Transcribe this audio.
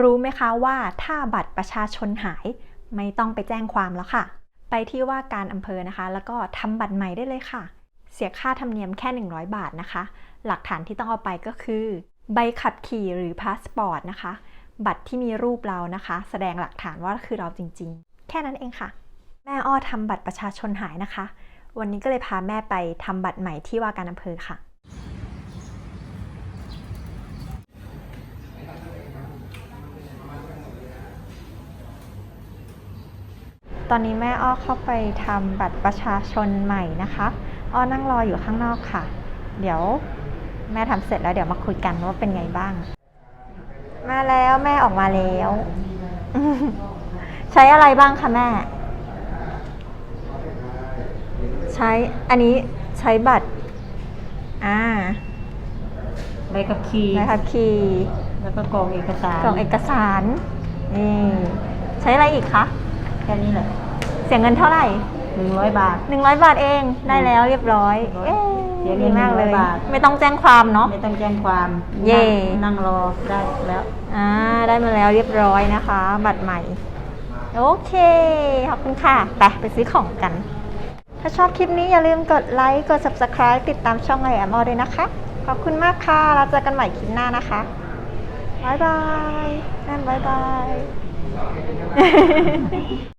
รู้ไหมคะว่าถ้าบัตรประชาชนหายไม่ต้องไปแจ้งความแล้วค่ะ ไปที่ว่าการอำเภอนะคะ แล้วก็ทำบัตรใหม่ได้เลยค่ะ เสียค่าธรรมเนียมแค่ 100 บาทนะคะ หลักฐานที่ต้องเอาไปก็คือ ใบขับขี่หรือพาสปอร์ตนะคะ บัตรที่มีรูปเรานะคะ แสดงหลักฐานว่าคือเราจริง ๆ แค่นั้นเองค่ะ แม่อ้อทำบัตรประชาชนหายนะคะ วันนี้ก็เลยพาแม่ไปทำบัตรใหม่ที่ว่าการอำเภอค่ะ ตอนนี้แม่อ้อเข้าไปทำบัตรประชาชนใหม่นะคะ อ้อนั่งรออยู่ข้างนอกค่ะ เดี๋ยวแม่ทำเสร็จแล้วเดี๋ยวมาคุยกันว่าเป็นไงบ้าง มาแล้วแม่ออกมาแล้ว ใช้อะไรบ้างคะแม่ ใช้อันนี้ใช้บัตร อ่าใบขับขี่ใบขับขี่แล้วก็กรองเอกสารกล่องเอกสารนี่ใช้อะไรอีกคะแค่นี้แหละเสียเงินเท่าไหร่หนึ่งร้อยบาท หนึ่งร้อยบาทเองได้แล้วเรียบร้อยร้อยเอ๊ะเสียเงิดีนมากเลย 100บาท ไม่ต้องแจ้งความเนาะ ไม่ต้องแจ้งความเย่นั่งนั่งรอได้แล้วอ่าได้มาแล้วเรียบร้อยนะคะ บัตรใหม่ โอเค ขอบคุณค่ะ ไป ไปซื้อของกัน ถ้าชอบคลิปนี้อย่าลืมกดไลค์ กด subscribe ติดตามช่องไอแอมอด้วยนะคะ ขอบคุณมากค่ะเราเจอกันใหม่คลิปหน้านะคะบายบาย นั่นบายบาย